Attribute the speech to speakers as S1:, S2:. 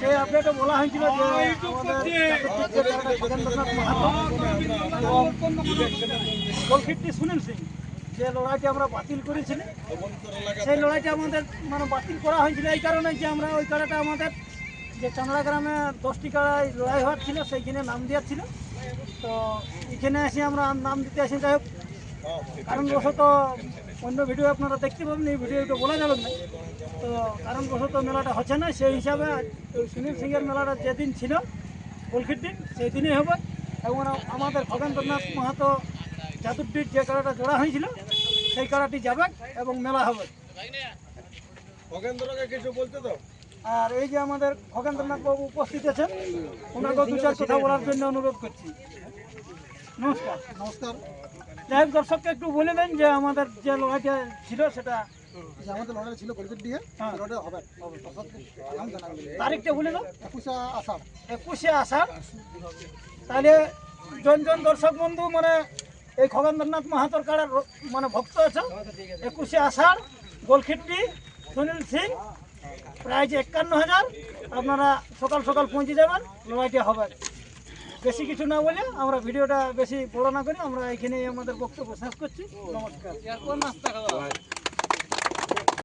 S1: সেই আপডেটে বলা হয়েছিল যে গোলকিটটি সুনীল সিং। যে লড়াইটি আমরা বাতিল করেছিলাম সেই লড়াইটা আমাদের মানে বাতিল করা হয়েছিল এই কারণে যে আমরা ওই কাড়াটা আমাদের যে চাংড়া গ্রামে দশটি কাড়ায় লড়াই হওয়ার ছিল সেইখানে নাম দেওয়ার ছিল। তো এখানে এসে আমরা নাম দিতে আসি যাই হোক। কারণবশত অন্য ভিডিও আপনারা দেখতে পাবেন এই ভিডিওটা বলা যাবে না। তো কারণবশত মেলাটা হচ্ছে না সেই হিসাবে সুনীল সিংয়ের মেলাটা যেদিন ছিল কলকির দিন সেই দিনই হবে। এবং আমাদের খগেন্দ্রনাথ মাহাতো জাদুরটির যে কাড়াটা জোড়া হয়েছিল সেই কাড়াটি যাবে এবং মেলা হবে।
S2: খগেন্দ্রকে কিছু বলতে তো
S1: আর এই যে আমাদের খগেন্দ্রনাথ বাবু উপস্থিত আছেন ওনাকে দু চার কথা বলার জন্য অনুরোধ করছি। নমস্কার।
S2: নমস্কার।
S1: যাই হোক দর্শককে একটু বলে দেন যে আমাদের যে লড়াইটা ছিল সেটা
S2: যে আমাদের লড়াই ছিল কলকাতা দিয়ে
S1: হ্যাঁ।
S2: লড়াই হবে।
S1: তারিখটা বলে দাও
S2: একুশে আষাঢ়।
S1: একুশে আষাঢ়। তাহলে জন জন দর্শক বন্ধু মানে এই খগেন্দ্রনাথ মাহাতর কাড়ার মানে ভক্ত আছে? একুশে আষাঢ় গোলখিট্টি সুনীল সিং। প্রায় যে একান্ন হাজার। আপনারা সকাল সকাল পৌঁছে যাবেন লড়াইটা হবে। বেশি কিছু না বলে আমরা ভিডিওটা বেশি বড় না করি আমরা এখানেই আমাদের বক্তব্য শেষ করছি। নমস্কার।